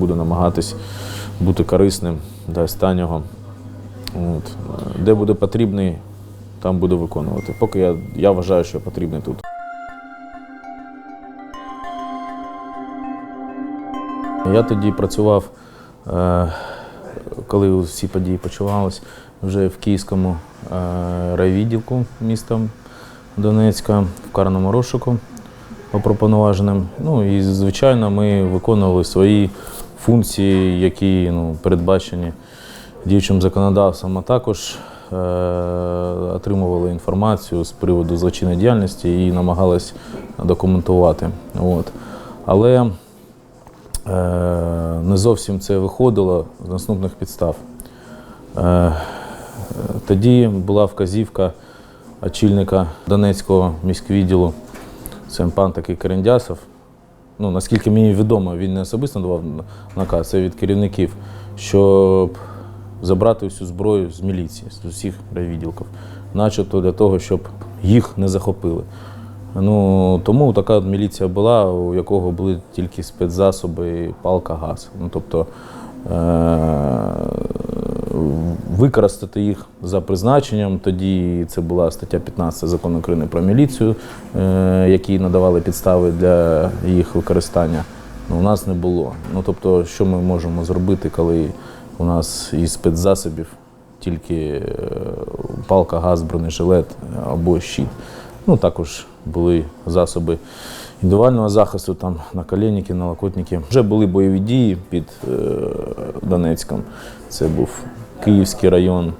буду намагатись бути корисним до останнього. От. Де буде потрібний, там буду виконувати. Поки я, я вважаю, що потрібний тут. Я тоді працював, е, коли всі події почувалися, вже в Київському е, райвідділку міста Донецька, в карному розшуку опропонуваженим. Ну і звичайно, ми виконували свої функції, які ну, передбачені діючим законодавством, а також е, отримували інформацію з приводу злочинної діяльності і намагалися документувати. От. Але е, не зовсім це виходило з наступних підстав. Е, тоді була вказівка очільника Донецького міськвідділу, це пан такий Керендясов. Ну, наскільки мені відомо, він не особисто давав наказ, це від керівників, щоб забрати всю зброю з міліції, з усіх райвідділків, начебто для того, щоб їх не захопили. Ну, тому така міліція була, у якого були тільки спецзасоби, палка, газ. Ну, тобто використати їх за призначенням, тоді це була стаття 15 закону України про міліцію, е- які надавали підстави для їх використання. Ну, у нас не було. Ну, тобто, що ми можемо зробити, коли у нас із спецзасобів тільки е, палка, газ, бронежилет або щит. Ну, також були засоби індивідуального захисту, там наколенники, налокотники. Вже були бойові дії під е, Донецьком. Це був Київський район.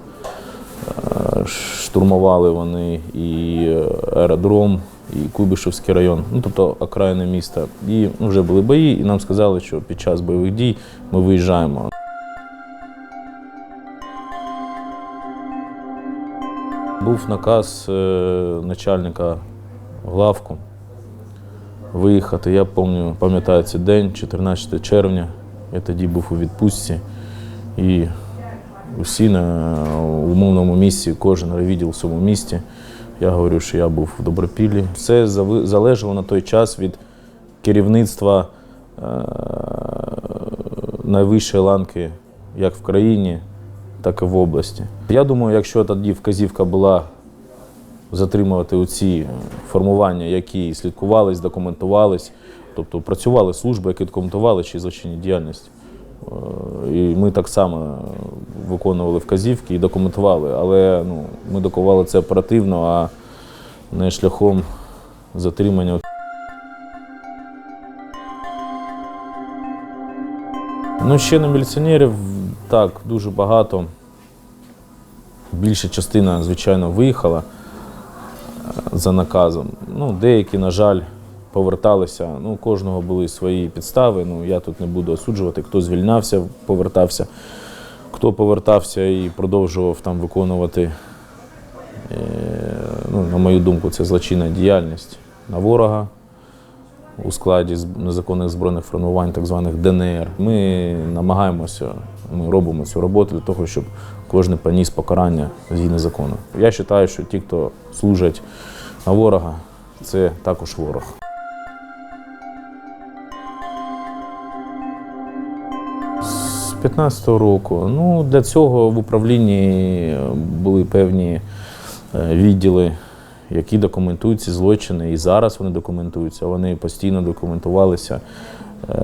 Е, Штурмували вони і е, аеродром, і Куйбишевський район, ну тобто окраїни міста. І ну, вже були бої, і нам сказали, що під час бойових дій ми виїжджаємо. Був наказ начальника главку виїхати. Я пам'ятаю, цей день, 14 червня. Я тоді був у відпустці. І усі на умовному місці, кожен райвідділ в своєму місті. Я говорю, що я був в Добропіллі. Все залежало на той час від керівництва е, найвищої ланки як в країні, так і в області. Я думаю, якщо тоді вказівка була затримувати оці формування, які слідкувались, документувались, тобто працювали служби, які документували чи злочинні діяльність. Е, І ми так само виконували вказівки і документували, але ну, ми докували це оперативно, а не шляхом затримання. Ну, ще на міліціонерів так, дуже багато. Більша частина, звичайно, виїхала за наказом. Ну, деякі, на жаль, поверталися. Ну, у кожного були свої підстави. Ну, я тут не буду осуджувати, хто звільнявся, повертався, хто повертався і продовжував там виконувати, е, ну, на мою думку, це злочинна діяльність на ворога у складі незаконних збройних формувань, так званих ДНР. Ми намагаємося, ми робимо цю роботу для того, щоб кожен поніс покарання згідно закону. Я вважаю, що ті, хто служать на ворога, це також ворог. З 15-го року. Ну, для цього в управлінні були певні е, відділи, які документують ці злочини. І зараз вони документуються, вони постійно документувалися. Е,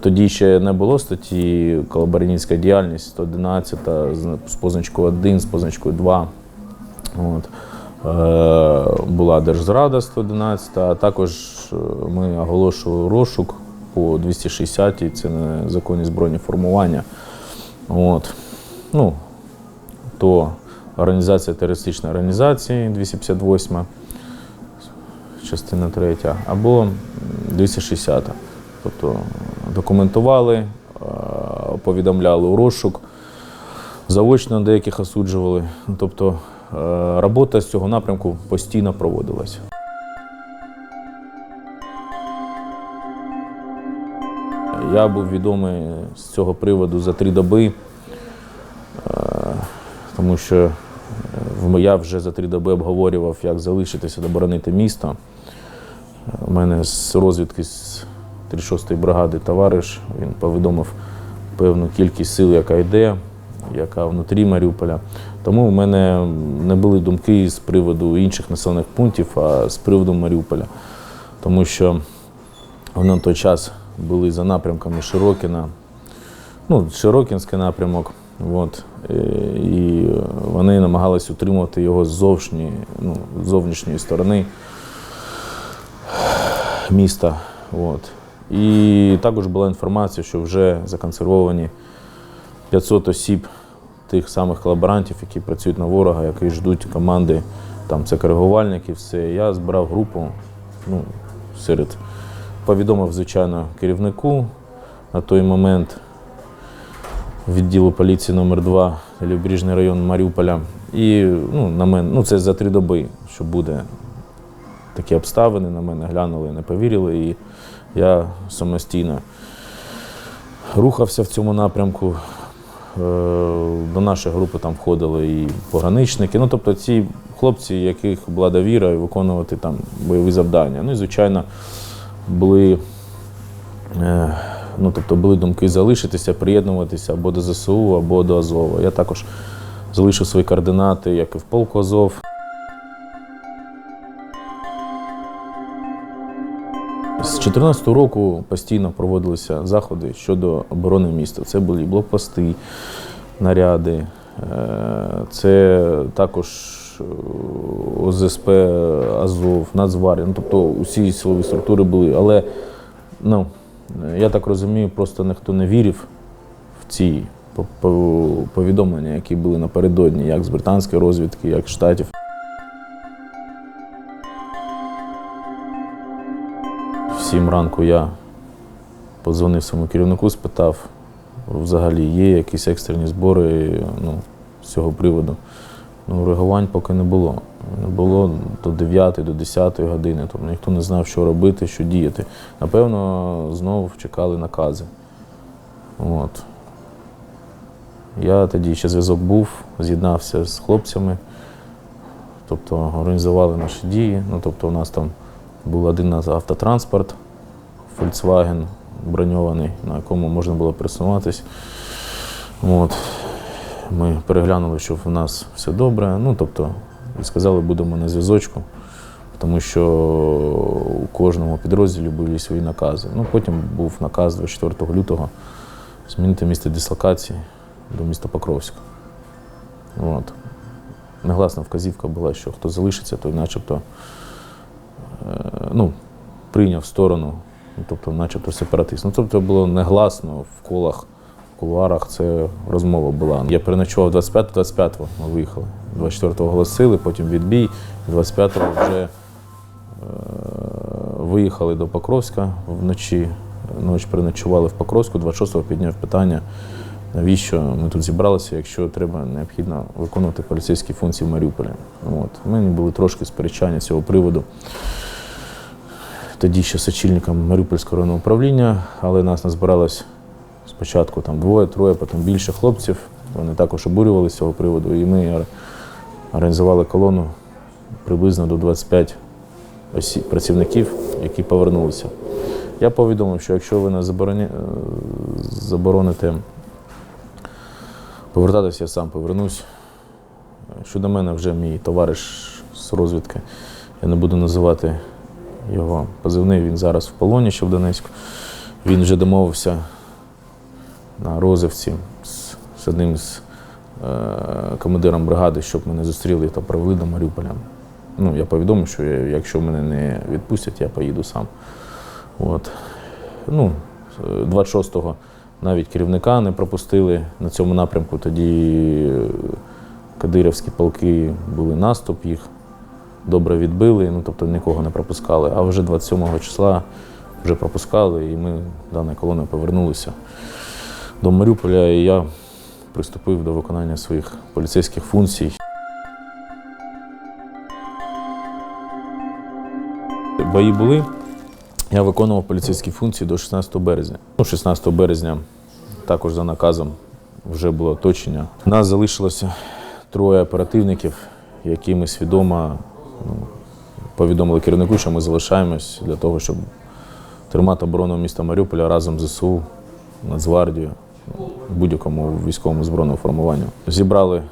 Тоді ще не було статті колаборантська діяльність 111 з- позначкою 1, з позначкою 2. От. Е, Була Держзрада 111, а також е, ми оголошували розшук по 260 це незаконні збройні формування. От. Ну, то організація терористичної організації 258, частина 3, або м, 260. Тобто документували, е, повідомляли у розшук, заочно деяких осуджували. Тобто е, робота з цього напрямку постійно проводилася. Я був відомий з цього приводу за три доби, е, тому що я вже за три доби обговорював, як залишитися, оборонити місто. У мене з розвідки з 36-ї бригади товариш. Він повідомив певну кількість сил, яка йде, яка внутрі Маріуполя. Тому в мене не були думки з приводу інших населених пунктів, а з приводу Маріуполя. Тому що на той час були за напрямками Широкіна, ну, Широкінський напрямок. От, е, і вони намагалися утримувати його з зовнішньої, ну, зовнішньої сторони міста. От. І також була інформація, що вже законсервовані 500 осіб тих самих колаборантів, які працюють на ворога, які ждуть команди, там це коригувальники, все. Я збирав групу ну, серед повідомив, звичайно, керівнику на той момент відділу поліції номер 2 Лівбережний район Маріуполя. І ну, на мене, ну, це за три доби, що буде такі обставини, на мене глянули, не повірили. І я самостійно рухався в цьому напрямку. Е, До нашої групи там входили і пограничники. Ну, тобто ці хлопці, яких була довіра виконувати там бойові завдання. Ну і звичайно, були, е, ну, тобто були думки залишитися, приєднуватися або до ЗСУ, або до Азова. Я також залишив свої координати, як і в полку Азов. З 2014 року постійно проводилися заходи щодо оборони міста. Це були блокпости, наряди, е, це також е, ОЗСП Азов, Нацгвардія. Ну, тобто усі силові структури були. Але ну, я так розумію, просто ніхто не вірив в ці по- по- повідомлення, які були напередодні, як з британської розвідки, як з штатів. В сім ранку я подзвонив своєму керівнику, спитав, взагалі є якісь екстрені збори ну, з цього приводу. Ну, реагувань поки не було. Було до 9, до 10 години. Тобто ніхто не знав, що робити, що діяти. Напевно, знову чекали накази. От. Я тоді ще зв'язок був, з'єднався з хлопцями, тобто організували наші дії. Ну, тобто, у нас там був один автотранспорт, Volkswagen броньований, на якому можна було пересуватись. От. Ми переглянули, що в нас все добре. Ну, тобто, і сказали, будемо на зв'язочку, тому що у кожному підрозділі були свої накази. Ну, потім був наказ 24 лютого змінити місце дислокації до міста Покровська. От. Негласна вказівка була, що хто залишиться, той начебто е, ну, прийняв сторону, ну, тобто, начебто сепаратист. Ну, тобто було негласно в колах, в кулуарах це розмова була. Я переночував 25-25 ми виїхали. 24-го оголосили, потім відбій, 25-го вже е, виїхали до Покровська вночі. Ніч переночували в Покровську, 26-го підняв питання, навіщо ми тут зібралися, якщо треба необхідно виконувати поліцейські функції в Маріуполі. От. Мене були трошки сперечання з цього приводу. Тоді ще з очільником Маріупольського районного управління, але нас назбиралось спочатку там двоє, троє, потім більше хлопців. Вони також обурювалися з цього приводу. І ми організували колону приблизно до 25 осіб, працівників, які повернулися. Я повідомив, що якщо ви нас забороні... е, забороните повертатися, я сам повернусь. Щодо мене вже мій товариш з розвідки, я не буду називати його позивний, він зараз в полоні ще в Донецьку. Він вже домовився на Розовці з, з одним з е, командиром бригади, щоб мене зустріли та провели до Маріуполя. Ну, я повідомив, що якщо мене не відпустять, я поїду сам. От. Ну, е, 26-го навіть керівника не пропустили на цьому напрямку. Тоді е, кадирівські полки були наступ, їх добре відбили, ну тобто нікого не пропускали. А вже 27 числа вже пропускали, і ми даною колоною повернулися до Маріуполя, і я приступив до виконання своїх поліцейських функцій. Бої були. Я виконував поліцейські функції до 16 березня. Ну, 16 березня також за наказом вже було оточення. Нас залишилося троє оперативників, які ми свідомо ну, повідомили керівнику, що ми залишаємось для того, щоб тримати оборону міста Маріуполя разом з ЗСУ, Нацгвардією, будь-якому військовому збройному формуванню. Зібрали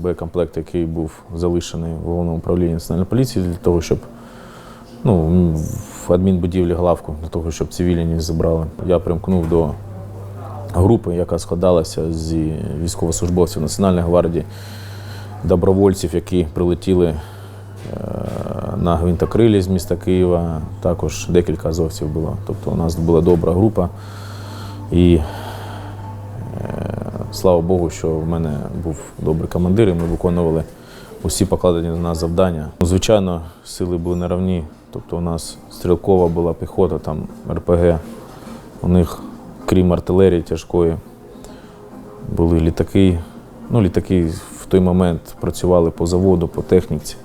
боєкомплект, який був залишений в головному управлінні національної поліції для того, щоб ну, в адмінбудівлі главку, для того, щоб цивільні забрали. Я примкнув до групи, яка складалася з військовослужбовців Національної гвардії, добровольців, які прилетіли е, на гвинтокрилі з міста Києва. Також декілька азовців було. Тобто у нас була добра група. І слава Богу, що в мене був добрий командир, і ми виконували усі покладені на нас завдання. Ну, Звичайно, сили були не равні. Тобто у нас стрілкова була піхота, там РПГ. У них, крім артилерії тяжкої, були літаки. Ну, літаки в той момент працювали по заводу, по техніці.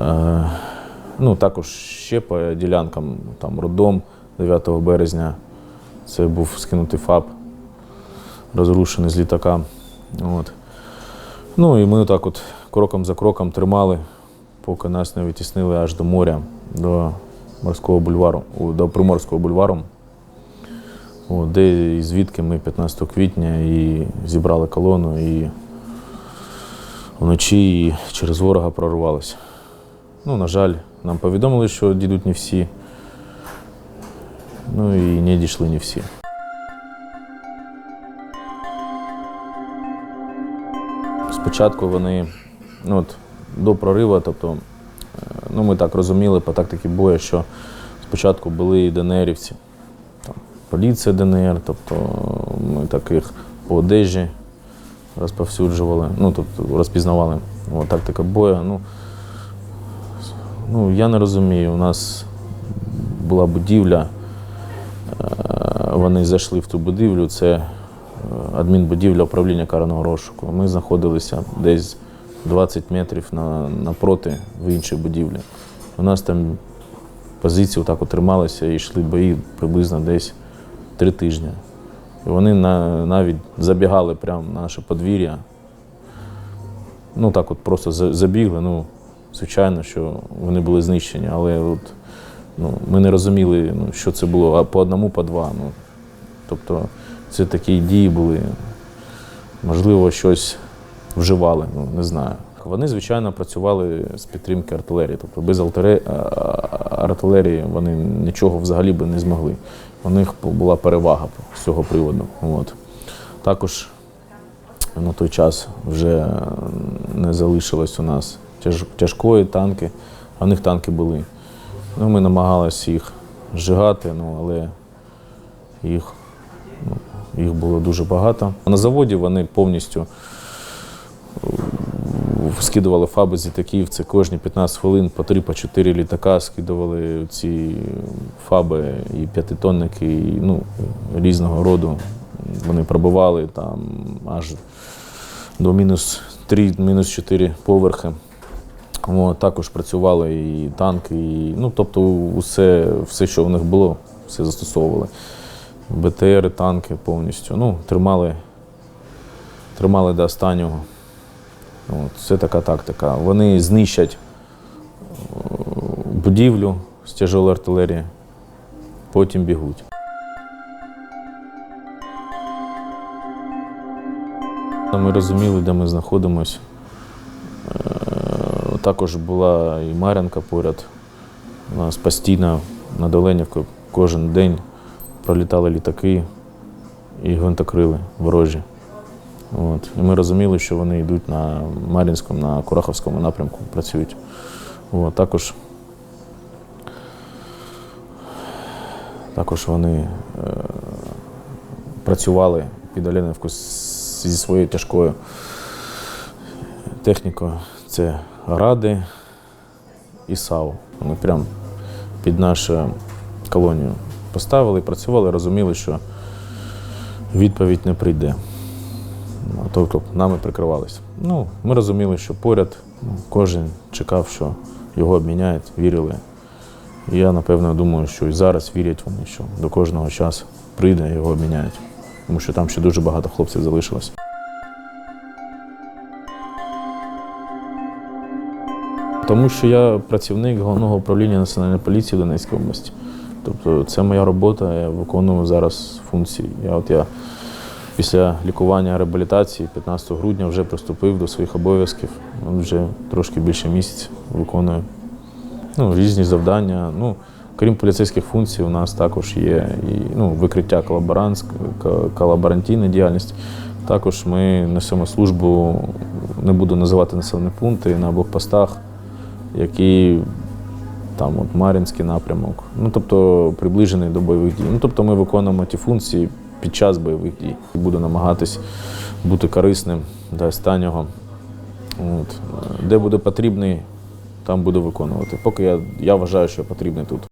Е, ну, також ще по ділянкам, там роддом 9 березня. Це був скинутий ФАП, розрушений з літака. От. Ну і ми отак от кроком за кроком тримали, поки нас не витіснили аж до моря, до морського бульвару, до Приморського бульвару. От, де і звідки ми 15 квітня і зібрали колону і вночі і через ворога прорвалися. Ну, на жаль, нам повідомили, що дійдуть не всі. Ну і не дійшли не всі. Спочатку вони ну, от, до прориву, тобто, е, ну, ми так розуміли по тактиці бою, що спочатку були і ДНРівці, там, поліція ДНР, тобто ми таких по одежі розповсюджували, ну, тобто розпізнавали. От, тактика бою. Ну, ну, я не розумію, у нас була будівля, е, вони зайшли в ту будівлю, це адмінбудівля управління карного розшуку. Ми знаходилися десь 20 метрів на, напроти в іншій будівлі. У нас там позиції отак от трималися і йшли бої приблизно десь три тижні. І вони на, навіть забігали прямо на наше подвір'я. Ну так от просто забігли. Ну, звичайно, що вони були знищені, але от, ну, ми не розуміли, ну, що це було, а по одному, по два. Ну, тобто це такі дії були. Можливо, щось вживали, ну не знаю. Вони, звичайно, працювали з підтримки артилерії. Тобто без артилерії вони нічого взагалі би не змогли. У них була перевага з цього приводу. От. Також на той час вже не залишилось у нас тяжкої танки, а в них танки були. Ну, ми намагалися їх зжигати, ну, але їх, ну, їх було дуже багато. На заводі вони повністю е, скидували фаби з літаків. Це кожні 15 хвилин по 3 по 4 літака скидували ці фаби і п'ятитонники, і ну, різного роду. Вони пробивали там аж до мінус 3, мінус 4 поверхи. От, також працювали і танки, і, ну, тобто усе, все, що в них було, все застосовували. БТРи, танки повністю. Ну, тримали, тримали до останнього. От, це така тактика. Вони знищать е, будівлю з тяжелої артилерії, потім бігуть. Ми розуміли, де ми знаходимося. Також була і Мар'янка поряд. У нас постійно над Оленівкою кожен день пролітали літаки і гвинтокрили ворожі. От. І ми розуміли, що вони йдуть на Мар'їнському, на Кураховському напрямку, працюють. От. Також, також вони е, працювали під Оленівку зі своєю тяжкою технікою. Це Ради і САУ. Вони прямо під нашу колонію поставили, працювали, розуміли, що відповідь не прийде. Ну, Тобто нами прикривалися. Ну, ми розуміли, що поряд ну, кожен чекав, що його обміняють, вірили. І я, напевно, думаю, що і зараз вірять вони, що до кожного часу прийде і його обміняють. Тому що там ще дуже багато хлопців залишилось. Тому що я працівник головного управління національної поліції в Донецькій області. Тобто це моя робота, я виконую зараз функції. Я, от я після лікування реабілітації 15 грудня вже приступив до своїх обов'язків. Вже трошки більше місяця виконую ну, різні завдання. Ну, крім поліцейських функцій, у нас також є і, ну, викриття колаборантійна діяльність. Також ми несемо службу, не буду називати населені пункти, на блокпостах, які там от Мар'їнський напрямок, ну тобто приближений до бойових дій. Ну тобто ми виконуємо ті функції під час бойових дій. Буду намагатись бути корисним до останнього. От. Де буде потрібний, там буду виконувати. Поки я, я вважаю, що потрібний тут.